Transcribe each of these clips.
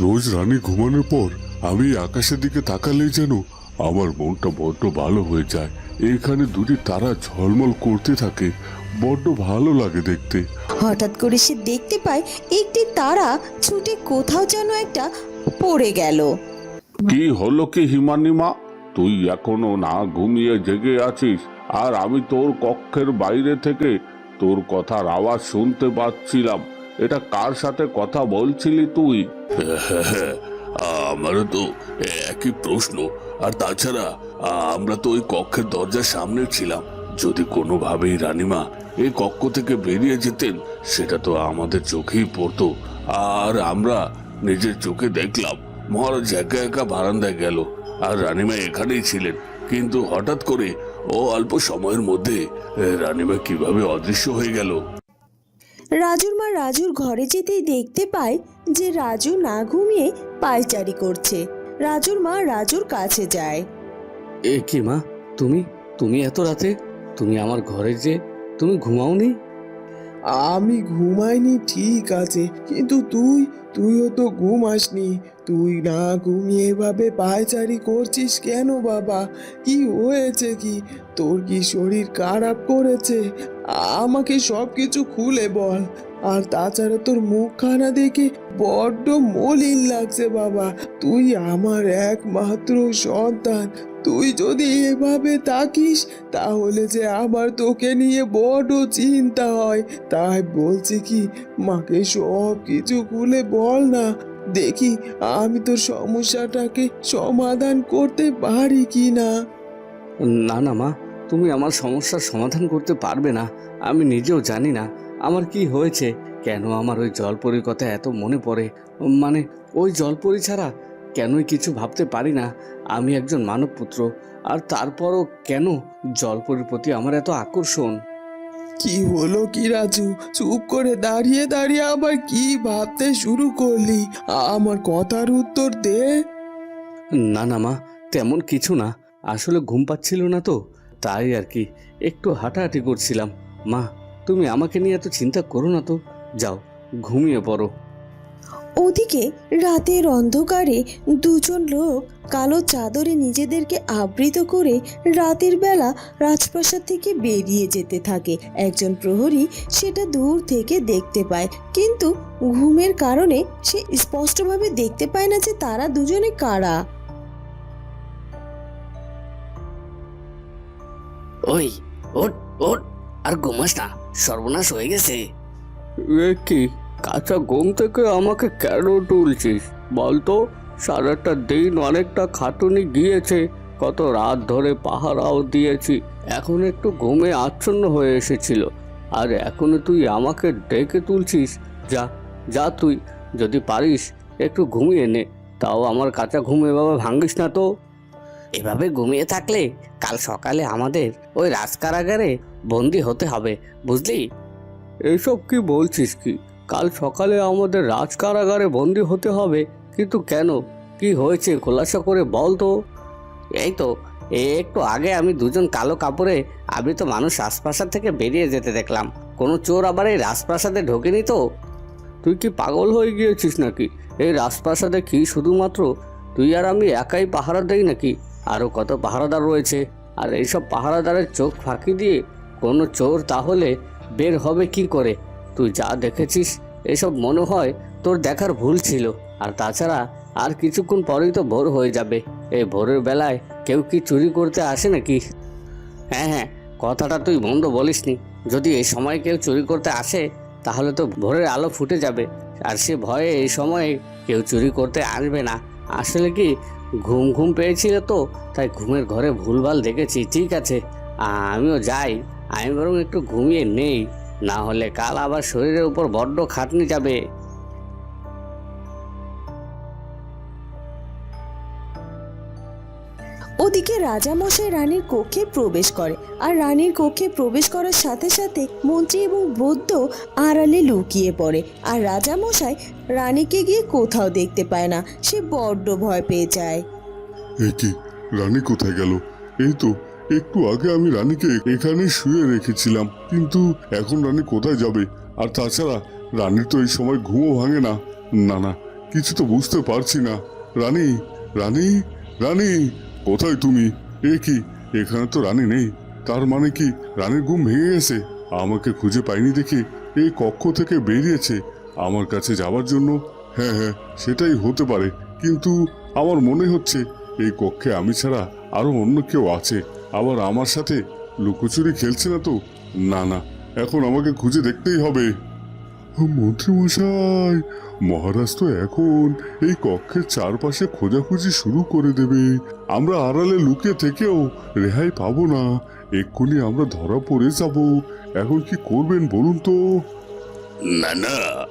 রোজ রানী ঘুমানোর পর আমি আকাশের দিকে তাকালেই যেন আমার মনটা বড্ড ভালো হয়ে যায়। এখানে দুটি তারা ঝলমল করতে থাকে বড্ড ভালো লাগে দেখতে। হঠাৎ করে সে দেখতে পায় একটি তারা ছুটে কোথাও যেন একটা পড়ে গেল। কি হলো কি হিমানিমা তুই এখনও না ঘুমিয়ে জেগে আছিস? আর আমি তোর কক্ষের বাইরে থেকে তোর কথার আওয়াজ শুনতে পাচ্ছিলাম। এটা কার সাথে কথা বলছিলি তুই? আমারও তো একই প্রশ্ন। আর তাছাড়া, আমরা তো ওই কক্ষের দরজার সামনে ছিলাম। যদি কোনোভাবেই রানিমা এই কক্ষ থেকে বেরিয়ে যেতেন, সেটা তো আমাদের চোখেই পড়তো। আর আমরা নিজের চোখে দেখলাম, মহারাজ একা একা বারান্দায় গেল। আর রানিমা এখানেই ছিলেন। কিন্তু হঠাৎ করে ও অল্প সময়ের মধ্যে রানীমা কীভাবে অদৃশ্য হয়ে গেল? রাজুর মা রাজুর ঘরে যেতেই দেখতে পায় যে রাজু না ঘুমিয়ে পায়চারি করছে। রাজুর মা রাজুর কাছে যায়। এ কি মা? তুমি? তুমি এত রাতে? তুমি আমার ঘরে যে তুমি ঘুমাওনি? আমি ঘুমাইনি ঠিক আছে। কিন্তু তুই তুইও তো ঘুম আসনি। তুই না ঘুমিয়ে এভাবে পায়চারি করছিস কেন বাবা? কি হয়েছে কি? তোর কি শরীর খারাপ করেছে? আমাকে সব কিছু খুলে বল। আর তাছাড়া তোর মুখখানা দেখে বড্ড মলিন লাগছে বাবা। তুই আমার একমাত্র সন্তান। তুই যদি এভাবে থাকিস, তাহলে যে আমার তোকে নিয়ে বড় চিন্তা হয়। তাই বলছি কি, মাকে সব কিছু খুলে বল না। দেখি, আমি তোর সমস্যাটাকে সমাধান করতে পারি কি না না না মা তুমি আমার সমস্যার সমাধান করতে পারবে না আমি নিজেও জানি না আমার কি হয়েছে। কেন আমার ওই জলপরির কথা এত মনে পড়ে? মানে ওই জলপরি ছাড়া কেনই কিছু ভাবতে পারি না? আমি একজন মানব পুত্র আর তারপরও কেন জলপরির প্রতি আমার এত আকর্ষণ? কি হলো কি রাজু? চুপ করে দাঁড়িয়ে দাঁড়িয়ে আবার কি ভাবতে শুরু করলি? আমার কথার উত্তর দে। না না মা তেমন কিছু না। আসলে ঘুম পাচ্ছিল না তো। তাই আর কি, একটু হাঁটাহাঁটি করছিলাম। মা, তুমি আমাকে নিয়ে এত চিন্তা করো না তো। যাও, ঘুমিয়ে পড়ো। ওদিকে রাতের অন্ধকারে দুজন লোক কালো চাদরে নিজেদেরকে আবৃত করে রাতের বেলা রাজপ্রাসাদ থেকে বেরিয়ে যেতে থাকে। একজন প্রহরী সেটা দূর থেকে দেখতে পায়, কিন্তু ঘুমের কারণে সে স্পষ্টভাবে দেখতে পায় না যে তারা দুজনে কারা। ওই ওট ওট আর ঘুমাস না, সর্বনাশ হয়ে গেছে। এ কি, কাঁচা ঘুম থেকে আমাকে কেন তুলছিস? বলতো, সারাটা দিন অনেকটা খাটুনি গিয়েছে, কত রাত ধরে পাহারাও দিয়েছি, এখন একটু ঘুমে আচ্ছন্ন হয়ে এসেছিল। আর এখনও তুই আমাকে ডেকে তুলছিস? যা যা তুই, যদি পারিস, একটু ঘুমিয়ে নে। তাও আমার কাঁচা ঘুম এভাবে ভাঙিস না তো। এভাবে ঘুমিয়ে থাকলে কাল সকালে আমাদের ওই রাজকারাগারে বন্দি হতে হবে বুঝলি? এসব কি বলছিস কি? কাল সকালে আমাদের রাজ কারাগারে বন্দি হতে হবে কিন্তু কেন? কি হয়েছে খোলাসা করে বল তো। এই তো একটু আগে আমি দুজন কালো কাপড়ে আমি তো মানুষ রাজপ্রাসাদ থেকে বেরিয়ে যেতে দেখলাম। কোনো চোর আবার এই রাজপ্রাসাদে ঢোকেনি তো? তুই কি পাগল হয়ে গিয়েছিস নাকি? এই রাজপ্রাসাদে কি শুধুমাত্র তুই আর আমি একাই পাহারা দেই নাকি? আরও কত পাহারাদার রয়েছে। আর এইসব পাহারাদারের চোখ ফাঁকি দিয়ে কোনো চোর তাহলে বের হবে কি করে? তুই যা দেখেছিস, এসব মনে হয় তোর দেখার ভুল ছিল। আর তাছাড়া আর কিছুক্ষণ পরেই তো ভোর হয়ে যাবে। এই ভোরের বেলায় কেউ কি চুরি করতে আসে নাকি? হ্যাঁ হ্যাঁ কথাটা তুই বন্ধ বলিসনি। যদি এই সময় কেউ চুরি করতে আসে, তাহলে তো ভোরের আলো ফুটে যাবে। আর সে ভয়ে এই সময়ে কেউ চুরি করতে আসবে না। আসলে কি ঘুম ঘুম পেয়েছিল তো, তাই ঘুমের ঘরে ভুলভাল দেখেছি, ঠিক আছে। আমিও যাই, আমি বরং একটু ঘুমিয়ে নেই, না হলে কাল আবার শরীরের উপর বড্ড খাটনি যাবে। ওদিকে রাজামশাই রানীর কক্ষে প্রবেশ করে, আর রানীর কক্ষে প্রবেশ করার সাথে সাথে মন্ত্রী এবং বৌদ্ধ আড়ালে লুকিয়ে পড়ে, আর রাজামশাই রানীকে গিয়ে কোথাও দেখতে পায় না, সে বড্ড ভয় পেয়ে যায়। এ রানী কোথায় গেল? এই তো, একটু আগে আমি রানীকে এখানে শুয়ে রেখেছিলাম, কিন্তু এখন রানী কোথায় যাবে? আর তাছাড়া রানীর তো এই সময় ঘুমও ভাঙে না। না না, কিছু তো বুঝতে পারছি না। রানী রানী রানী কোথায় তুমি? এ কি? এখানে তো রানী নেই। তার মানে কি রানীর ঘুম ভেঙে গেছে? আমাকে খুঁজে পাইনি দেখে এই কক্ষ থেকে বেরিয়েছে। আমার কাছে যাওয়ার জন্য। হ্যাঁ হ্যাঁ সেটাই হতে পারে। কিন্তু আমার মনে হচ্ছে এই কক্ষে আমি ছাড়া আরও অন্য কেউ আছে। আবার আমার সাথে লুকোচুরি খেলছে না তো? না না, এখন আমাকে খুঁজে দেখতেই হবে। মন্ত্রী মশাই মহারাজ তো এখন এই কক্ষের চারপাশে খোঁজাখুঁজি শুরু করে দেবে। আমরা আড়ালে লুকিয়ে থেকেও রেহাই পাবো না। এক্ষুনি আমরা ধরা পড়ে যাব। এখন কি করবেন বলুন তো? না না,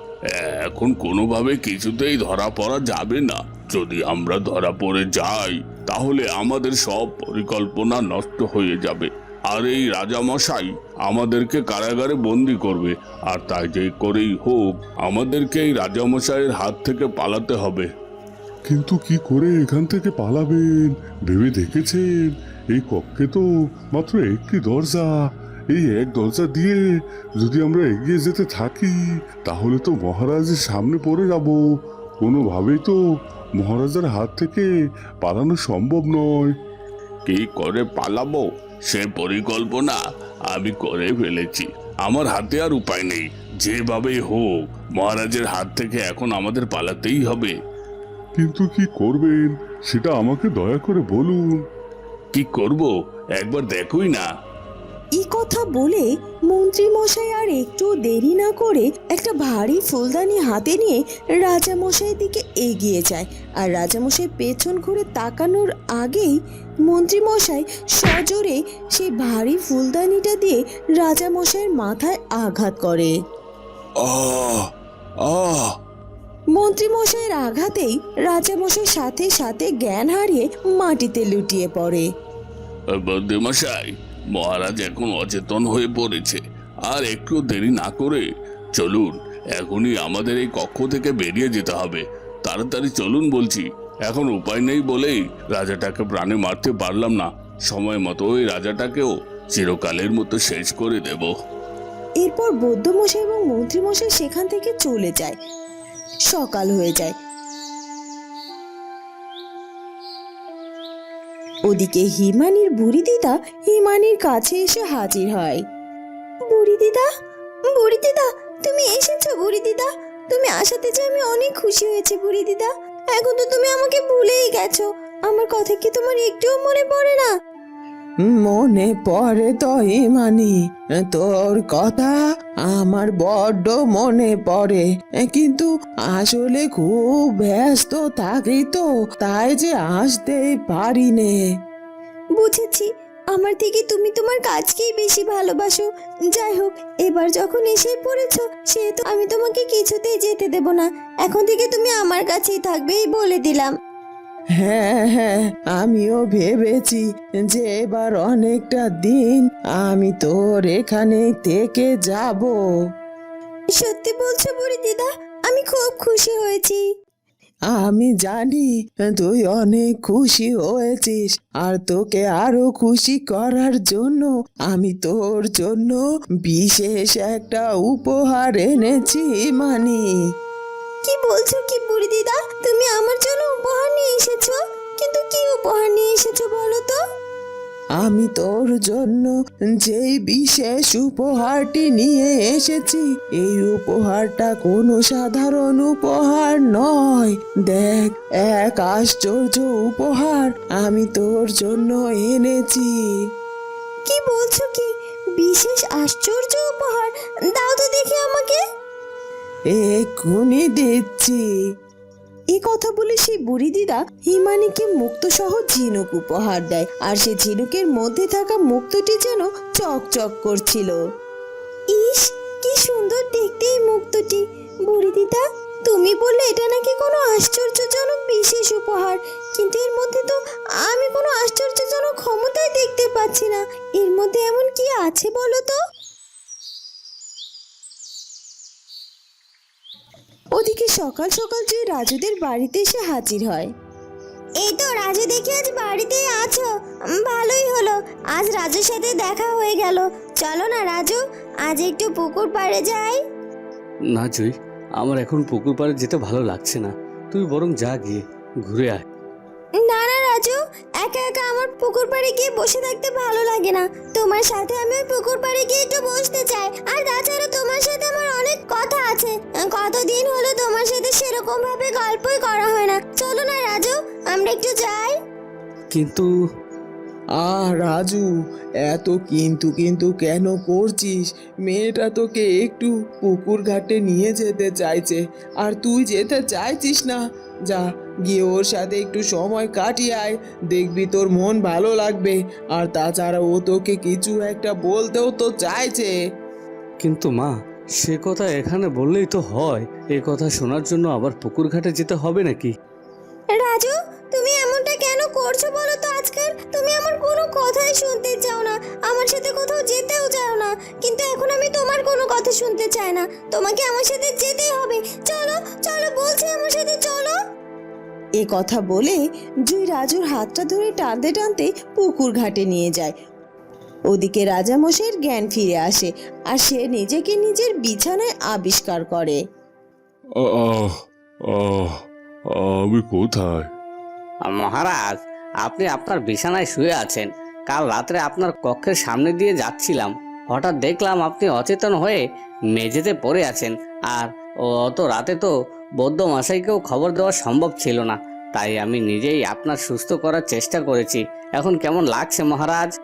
এখন কোনোভাবে কিছুতেই ধরা পড়া যাবে না। যদি আমরা ধরা পড়ে যাই, তাহলে আমাদের সব পরিকল্পনা নষ্ট হয়ে যাবে। আর এই রাজামশাই আমাদেরকে কারাগারে বন্দি করবে আর তাই যে করেই হোক আমাদেরকে এই রাজামশাইয়ের হাত থেকে পালাতে হবে। কিন্তু কি করে এখান থেকে পালাবেন? ভেবে দেখেছেন? এই কক্ষে তো মাত্র একটি দরজা। এই এক দরজা দিয়ে যদি আমরা এগিয়ে যেতে থাকি তাহলে তো মহারাজের সামনে পড়ে যাব। কোনোভাবেই তো মহারাজার হাত থেকে পালানো সম্ভব নয়। কি করে পালাবো? সে পরিকল্পনা আমি করে ফেলেছি। আমার হাতে আর উপায় নেই। যেভাবে হোক মহারাজের হাত থেকে এখন আমাদের পালাতেই হবে। কিন্তু কি করবেন? সেটা আমাকে দয়া করে বলুন। কি করব? একবার দেখুই না। এই কথা বলে মন্ত্রী মশাই আর একটু দেরি না করে একটা ভারী ফুলদানি হাতে নিয়ে রাজামশাইয়ের দিকে এগিয়ে যায়। আর রাজামশাই পেছন ঘুরে তাকানোর আগেই মন্ত্রী মশাই সজোরে সেই ভারী ফুলদানিটা দিয়ে রাজামশাইয়ের মাথায় আঘাত করে। আহ আহ। মন্ত্রী মশাইয়ের আঘাতেই রাজামশাই সাথে সাথে জ্ঞান হারিয়ে মাটিতে লুটিয়ে পড়ে। মশাই মহারাজ এখন অচেতন হয়ে পড়েছে। আর একটু দেরি না করে চলুন, এখনই আমাদের এই কক্ষ থেকে বেরিয়ে যেতে হবে। তাড়াতাড়ি চলুন বলছি, এখন উপায় নেই বলেই রাজাটাকে প্রাণে মারতে পারলাম না। সময় মতো ওই রাজাটাকেও চিরকালের মতো শেষ করে দেব। এরপর বৌদ্ধমশাই এবং মন্ত্রীমশাই সেখান থেকে চলে যায়। সকাল হয়ে যায়। ওদিকে হিমানির বুড়ি দিদা হিমানির কাছে এসে হাজির হয়। বুড়ি দিদা বুড়ি দিদা, তুমি এসেছ বুড়ি দিদা? তুমি আসাতে যে আমি অনেক খুশি হয়েছি বুড়ি দিদা। এখন তো তুমি আমাকে ভুলেই গেছো। আমার কথা কি তোমার একটুও মনে পড়ে না? মনে পড়ে তো ইমানি তোর কথা আমার বড্ড মনে পড়ে। কিন্তু আসলে খুব ব্যস্ত থাকি তো, তাই যে আসতেই পারি নে বুঝেছি, আমার থেকে তুমি তোমার কাজকেই বেশি ভালোবাসো। যাই হোক, এবার যখন এসে পড়েছো সেহেতু আমি তোমাকে কিছুতেই যেতে দেব না। এখন থেকে তুমি আমার কাছেই থাকবে বলে দিলাম। হ্যাঁ হ্যাঁ আমিও ভেবেছি যে এবার অনেকটা দিন আমি তোর এখানে থেকে যাব। সত্যি বলছো বুড়ি দিদা আমি খুব খুশি হয়েছি। আমি জানি তুই অনেক খুশি হয়েছিস আর তোকে আরও খুশি করার জন্য আমি তোর জন্য বিশেষ একটা উপহার এনেছি মানি। কি বলছো কি বুড়ি দিদা? তুমি আমার জন্য উপহার নিয়ে এসেছ? কিন্তু কি উপহার নিয়ে এসেছ বলো তো? আমি তোর জন্য যেই বিশেষ উপহারটি নিয়ে এসেছি এই উপহারটা কোনো সাধারণ উপহার নয়। দেখ এক আশ্চর্য উপহার আমি তোর জন্য এনেছি। কি বলছো কি? বিশেষ আশ্চর্য উপহার? দাও তো দেখি আমাকে। এক্ষুনি দিচ্ছি। এই কথা বলে সেই বুড়ি দিদা হিমানিকে মুক্ত সহ ঝিনুক উপহার দেয়, আর সে ঝিনুকের মধ্যে থাকা মুক্তটি যেন চকচক করছিল। ইস, কি সুন্দর দেখতে এই মুক্তটি। বুড়ি দিদা, তুমি বললে এটা নাকি কোনো আশ্চর্যজনক বিশেষ উপহার, কিন্তু এর মধ্যে তো আমি কোনো আশ্চর্যজনক ক্ষমতাই দেখতে পাচ্ছি না। এর মধ্যে এমন কি আছে বলো তো? ওদিকে সকাল সকাল যে রাজুদের বাড়িতে এসে হাজির হয়। এই তো রাজু দেখি আজ বাড়িতেই আছো। ভালোই হলো। আজ রাজুর সাথে দেখা হয়ে গেল। চলো না রাজু আজ একটু পুকুর পাড়ে যাই। না জুই আমার এখন পুকুর পাড়ে যেতে ভালো লাগছে না। তুই বরং যা গিয়ে ঘুরে আয়। একা একা আমার পুকুর পাড়ে গিয়ে বসে থাকতে ভালো লাগে না। তোমার সাথে আমি ওই পুকুর পাড়ে গিয়ে একটু বসতে চাই। আর তাছাড়া তোমার সাথে আমার অনেক কথা আছে। কতদিন হলো তোমার সাথে সেরকম ভাবে গল্পই করা হয় না। চলো না, রাজু, আমরা একটু যাই। কিন্তু, আহ, রাজু, এত কিন্তু কিন্তু কেন করছিস? মেয়েটা তোকে একটু পুকুর ঘাটে নিয়ে যেতে চাইছে। আর তুই যেতে চাইছিস না। যা গিয়ে ওর সাথে একটু সময় কাটিয়ে আয়। দেখবি তোর মন ভালো লাগবে। আর তাছাড়া ও তোকে কিছু একটা বলতেও তো চাইছে। কিন্তু মা সে কথা এখানে বললেই তো হয়। এ কথা শোনার জন্য আবার পুকুর ঘাটে যেতে হবে নাকি? রাজু তুমি এমনটা কেন করছ বলো তো আজকাল? তুমি আমার কোনো কথাই শুনতে চাও না। আমার সাথে কোথাও যেতেও চাও না। কিন্তু এখন আমি তোমার কোনো কথা শুনতে চাই না। তোমাকে আমার সাথে যেতেই হবে। চলো চলো বলছি আমার সাথে চলো। এ কথা বলে জুই রাজুর হাতটা ধরে টানতে টানতে পুকুর ঘাটে নিয়ে যায়। ওদিকে রাজামশাইয়ের জ্ঞান ফিরে আসে আর সে নিজেকে নিজের বিছানায় আবিষ্কার করে। আহ আহ আমি কোথায়? মহারাজ আপনি আপনার বিছানায় শুয়ে আছেন। কাল রাত্রে আপনার কক্ষের সামনে দিয়ে যাচ্ছিলাম। হঠাৎ দেখলাম আপনি অচেতন হয়ে মেঝেতে পড়ে আছেন। আর অত রাতে তো বৌদ্ধ মশাইকেও খবর দেওয়া সম্ভব ছিল না। তাই আমি নিজেই আপনার সুস্থ করার চেষ্টা করেছি। এখন কেমন লাগছে মহারাজ?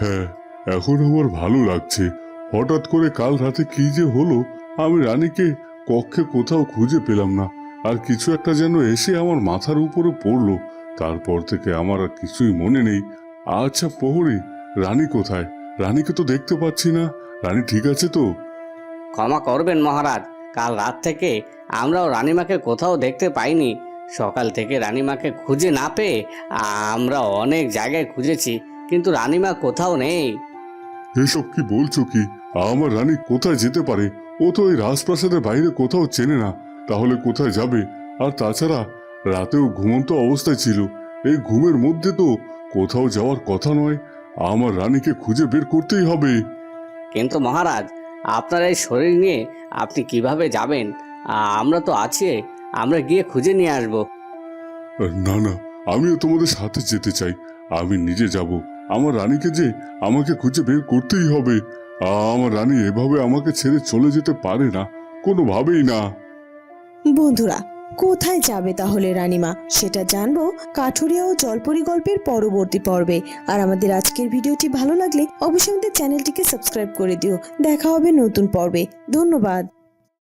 হ্যাঁ এখন আমার ভালো লাগছে। হঠাৎ করে কাল রাতে কি যে হলো আমি রানীকে কক্ষে কোথাও খুঁজে পেলাম না। আর কিছু একটা যেন এসে আমার মাথার উপরে পড়ল। তারপর থেকে আমার আর কিছুই মনে নেই। আচ্ছা প্রহরী রানী কোথায়? রানীকে তো দেখতে পাচ্ছি না। রানী ঠিক আছে তো? ক্ষমা করবেন মহারাজ। কাল রাত থেকে আমরাও রানীমাকে কোথাও দেখতে পাইনি। সকাল থেকে রানীমাকে খুঁজে না পেয়ে আমরা অনেক জায়গায় খুঁজেছি কিন্তু রানীমা কোথাও নেই। এসব কি বলছো কি? আমার রানী কোথায় যেতে পারে? ও তো এই রাজপ্রাসাদের বাইরে কোথাও চেনে না। তাহলে কোথায় যাবে? আর তাছাড়া রাতেও ঘুমন্ত অবস্থায় ছিল। এই ঘুমের মধ্যে তো কোথাও যাওয়ার কথা নয়। আমার রানীকে খুঁজে বের করতেই হবে। কিন্তু মহারাজ আপনার এই শরীর নিয়ে আপনি কীভাবে যাবেন? আমরা তো আছি আমরা গিয়ে খুঁজে নিয়ে আসব। না না আমিও তোমাদের সাথে যেতে চাই। আমি নিজে যাব। আমার রানীকে যে আমাকে খুঁজে বের করতেই হবে। আমার রানী এভাবে আমাকে ছেড়ে চলে যেতে পারে না কোনোভাবেই না। বন্ধুরা কোথায় যাবে তাহলে রানিমা? সেটা জানব কাঠুরিয়া ও জলপরি গল্পের পরবর্তী পর্বে। আর আমাদের আজকের ভিডিওটি ভালো লাগলে অবশ্যই আমাদের চ্যানেলটিকে সাবস্ক্রাইব করে দিও। দেখা হবে নতুন পর্বে। ধন্যবাদ।